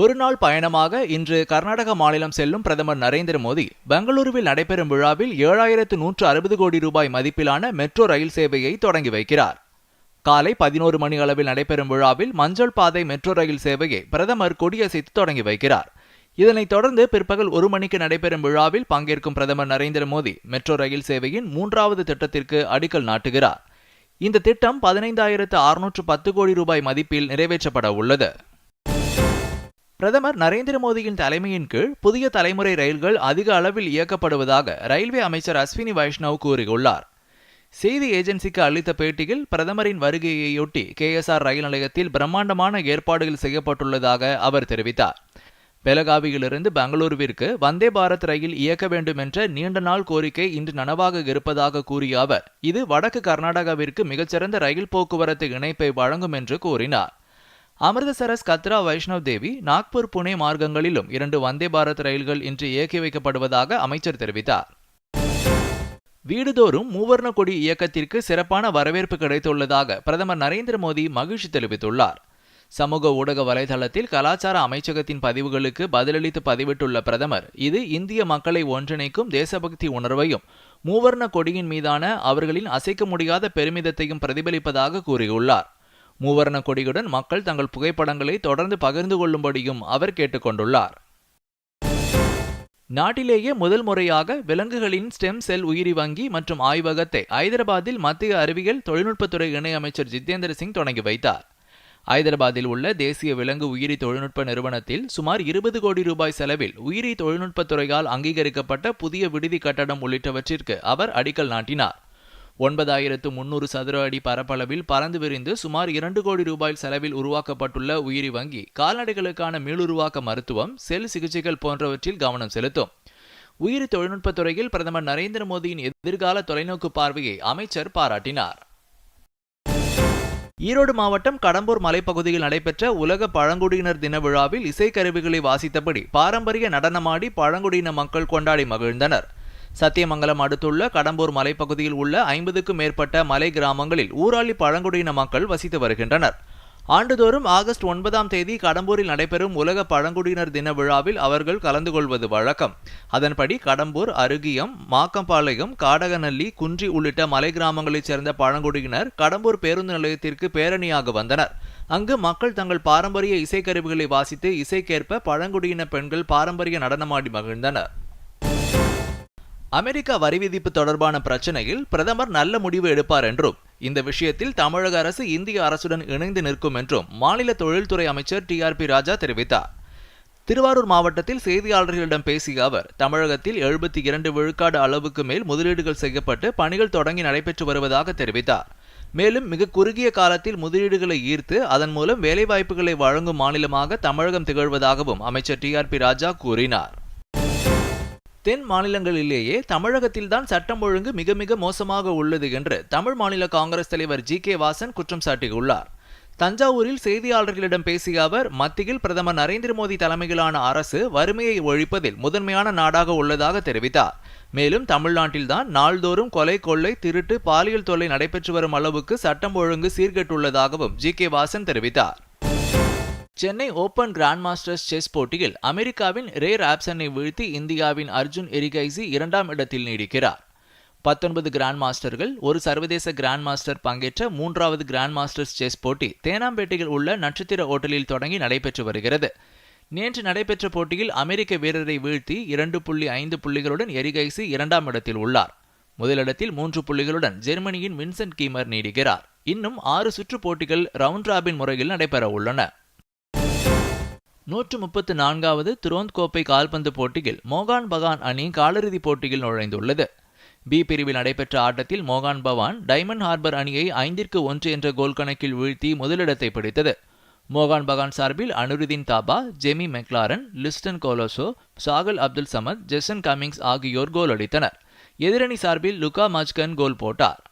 ஒரு நாள் பயணமாக இன்று கர்நாடக மாநிலம் செல்லும் பிரதமர் நரேந்திர மோடி பெங்களூருவில் நடைபெறும் விழாவில் ஏழாயிரத்து நூற்று அறுபது கோடி ரூபாய் மதிப்பிலான மெட்ரோ ரயில் சேவையை தொடங்கி வைக்கிறார். காலை பதினோரு மணி அளவில் நடைபெறும் விழாவில் மஞ்சள் பாதை மெட்ரோ ரயில் சேவையை பிரதமர் கொடியசைத்து தொடங்கி வைக்கிறார். இதனைத் தொடர்ந்து பிற்பகல் ஒரு மணிக்கு நடைபெறும் விழாவில் பங்கேற்கும் பிரதமர் நரேந்திர மோடி மெட்ரோ ரயில் சேவையின் மூன்றாவது திட்டத்திற்கு அடிக்கல் நாட்டுகிறார். இந்த திட்டம் பதினைந்தாயிரத்து அறுநூற்று பத்து கோடி ரூபாய் மதிப்பில் நிறைவேற்றப்பட உள்ளது. பிரதமர் நரேந்திர மோடியின் தலைமையின் கீழ் புதிய தலைமுறை ரயில்கள் அதிக அளவில் இயக்கப்படுவதாக ரயில்வே அமைச்சர் அஸ்வினி வைஷ்ணவ் கூறியுள்ளார். செய்தி ஏஜென்சிக்கு அளித்த பேட்டியில் பிரதமரின் வருகையையொட்டி கேஎஸ்ஆர் ரயில் நிலையத்தில் பிரம்மாண்டமான ஏற்பாடுகள் செய்யப்பட்டுள்ளதாக அவர் தெரிவித்தார். பெலகாவியிலிருந்து பெங்களூருவிற்கு வந்தே பாரத் ரயில் இயக்க வேண்டும் என்ற நீண்ட நாள் கோரிக்கை இன்று நனவாக இருப்பதாக கூறிய அவர் இது வடக்கு கர்நாடகாவிற்கு மிகச்சிறந்த ரயில் போக்குவரத்து இணைப்பை வழங்கும் என்று கூறினார். அமிர்தசரஸ் கத்ரா வைஷ்ணவ் தேவி நாக்பூர் புனே மார்க்கங்களிலும் இரண்டு வந்தே பாரத் ரயில்கள் இன்று இயக்கி வைக்கப்படுவதாக அமைச்சர் தெரிவித்தார். வீடுதோறும் மூவர்ண கொடி இயக்கத்திற்கு சிறப்பான வரவேற்பு கிடைத்துள்ளதாக பிரதமர் நரேந்திர மோடி மகிழ்ச்சி தெரிவித்துள்ளார். சமூக ஊடக வலைதளத்தில் கலாச்சார அமைச்சகத்தின் பதிவுகளுக்கு பதிலளித்து பதிவிட்டுள்ள பிரதமர் இது இந்திய மக்களை ஒன்றிணைக்கும் தேசபக்தி உணர்வையும் மூவர்ண கொடியின் மீதான அவர்களின் அசைக்க முடியாத பெருமிதத்தையும் பிரதிபலிப்பதாக கூறியுள்ளார். மூவர்ண கொடியுடன் மக்கள் தங்கள் புகைப்படங்களை தொடர்ந்து பகிர்ந்து கொள்ளும்படியும் அவர் கேட்டுக்கொண்டுள்ளார். நாட்டிலேயே முதல் முறையாக விலங்குகளின் ஸ்டெம் செல் உயிரி வங்கி மற்றும் ஆய்வகத்தை ஐதராபாத்தில் மத்திய அறிவியல் தொழில்நுட்பத்துறை இணையமைச்சர் ஜிதேந்திர சிங் தொடங்கி வைத்தார். ஐதராபாத்தில் உள்ள தேசிய விலங்கு உயிரி தொழில்நுட்ப நிறுவனத்தில் சுமார் இருபது கோடி ரூபாய் செலவில் உயிரி தொழில்நுட்பத்துறையால் அங்கீகரிக்கப்பட்ட புதிய விடுதி கட்டடம் உள்ளிட்டவற்றிற்கு அவர் அடிக்கல் நாட்டினார். ஒன்பதாயிரத்து முன்னூறு சதுர அடி பரப்பளவில் பறந்து விரிந்து சுமார் இரண்டு கோடி ரூபாய் செலவில் உருவாக்கப்பட்டுள்ள உயிரி வங்கி கால்நடைகளுக்கான மீளுருவாக்க மருத்துவம் செல் சிகிச்சைகள் போன்றவற்றில் கவனம் செலுத்தும். உயிரி தொழில்நுட்பத்துறையில் பிரதமர் நரேந்திர மோடியின் எதிர்கால தொலைநோக்கு பார்வையை அமைச்சர் பாராட்டினார். ஈரோடு மாவட்டம் கடம்பூர் மலைப்பகுதியில் நடைபெற்ற உலக பழங்குடியினர் தின விழாவில் இசைக்கருவிகளை வாசித்தபடி பாரம்பரிய நடனமாடி பழங்குடியின மக்கள் கொண்டாடி மகிழ்ந்தனர். சத்தியமங்கலம் அடுத்துள்ள கடம்பூர் மலைப்பகுதியில் உள்ள ஐம்பதுக்கும் மேற்பட்ட மலை கிராமங்களில் ஊராளி பழங்குடியின மக்கள் வசித்து வருகின்றனர். ஆண்டுதோறும் ஆகஸ்ட் ஒன்பதாம் தேதி கடம்பூரில் நடைபெறும் உலக பழங்குடியினர் தின விழாவில் அவர்கள் கலந்து கொள்வது வழக்கம். அதன்படி கடம்பூர் அருகியம் மாக்கம்பாளையம் காடகநல்லி குன்றி உள்ளிட்ட மலை கிராமங்களைச் சேர்ந்த பழங்குடியினர் கடம்பூர் பேருந்து நிலையத்திற்கு பேரணியாக வந்தனர். அங்கு மக்கள் தங்கள் பாரம்பரிய இசைக்கருவிகளை வாசித்து இசைக்கேற்ப பழங்குடியின பெண்கள் பாரம்பரிய நடனமாடி மகிழ்ந்தனர். அமெரிக்கா வரி விதிப்பு தொடர்பான பிரச்சனையில் பிரதமர் நல்ல முடிவு எடுப்பார் என்றும் இந்த விஷயத்தில் தமிழக அரசு இந்திய அரசுடன் இணைந்து நிற்கும் என்றும் மாநில தொழில்துறை அமைச்சர் டி ஆர் பி ராஜா தெரிவித்தார். திருவாரூர் மாவட்டத்தில் செய்தியாளர்களிடம் பேசிய அவர் தமிழகத்தில் எழுபத்தி இரண்டு விழுக்காடு அளவுக்கு மேல் முதலீடுகள் செய்யப்பட்டு பணிகள் தொடங்கி நடைபெற்று வருவதாக தெரிவித்தார். மேலும் மிக குறுகிய காலத்தில் முதலீடுகளை ஈர்த்து அதன் மூலம் வேலைவாய்ப்புகளை வழங்கும் மாநிலமாக தமிழகம் திகழ்வதாகவும் அமைச்சர் டி ஆர் பி ராஜா கூறினார். தென் மாநிலங்களிலேயே தமிழகத்தில்தான் சட்டம் ஒழுங்கு மிக மிக மோசமாக உள்ளது என்று தமிழ் மாநில காங்கிரஸ் தலைவர் ஜி கே வாசன் குற்றம் சாட்டியுள்ளார். தஞ்சாவூரில் செய்தியாளர்களிடம் பேசிய அவர் மத்தியில் பிரதமர் நரேந்திர மோடி தலைமையிலான அரசு வறுமையை ஒழிப்பதில் முதன்மையான நாடாக உள்ளதாக தெரிவித்தார். மேலும் தமிழ்நாட்டில்தான் நாள்தோறும் கொலை கொள்ளை திருட்டு பாலியல் தொல்லை நடைபெற்று வரும் அளவுக்கு சட்டம் ஒழுங்கு சீர்கெட்டுள்ளதாகவும் ஜி கே வாசன் தெரிவித்தார். Chennai open grand masters chess போட்டியில் அமெரிக்காவின் ரே ராப்சனை வீழ்த்தி இந்தியாவின் அர்ஜுன் எரிகைசி இரண்டாம் இடத்தில் நீடிக்கிறார். பத்தொன்பது கிராண்ட் மாஸ்டர்கள் ஒரு சர்வதேச கிராண்ட் மாஸ்டர் பங்கேற்ற மூன்றாவது கிராண்ட் மாஸ்டர்ஸ் செஸ் போட்டி தேனாம்பேட்டையில் உள்ள நட்சத்திர ஓட்டலில் தொடங்கி நடைபெற்று வருகிறது. நேற்று நடைபெற்ற போட்டியில் அமெரிக்க வீரரை வீழ்த்தி இரண்டு புள்ளி ஐந்து புள்ளிகளுடன் எரிகைசி இரண்டாம் இடத்தில் உள்ளார். முதலிடத்தில் மூன்று புள்ளிகளுடன் ஜெர்மனியின் வின்சென்ட் கீமர் நீடிக்கிறார். இன்னும் ஆறு சுற்று போட்டிகள் ரவுண்ட் ராபின் முறையில் நடைபெற உள்ளன. நூற்று முப்பத்து நான்காவது துரோந்த் கோப்பை கால்பந்து போட்டியில் மோகான் பகான் அணி காலிறுதிப் போட்டியில் நுழைந்துள்ளது. பி பிரிவில் நடைபெற்ற ஆட்டத்தில் மோகான் பவான் டைமண்ட் ஹார்பர் அணியை ஐந்திற்கு ஒன்று என்ற கோல் கணக்கில் வீழ்த்தி முதலிடத்தை பிடித்தது. மோகான் பகான் சார்பில் Anirudh Thapa Jamie Maclaren Liston Colaco Sahal Abdul Samad Jason Cummings ஆகியோர் கோல் அடித்தனர் எதிரணி சார்பில் லுகா மஜ்கன் கோல் போட்டார்.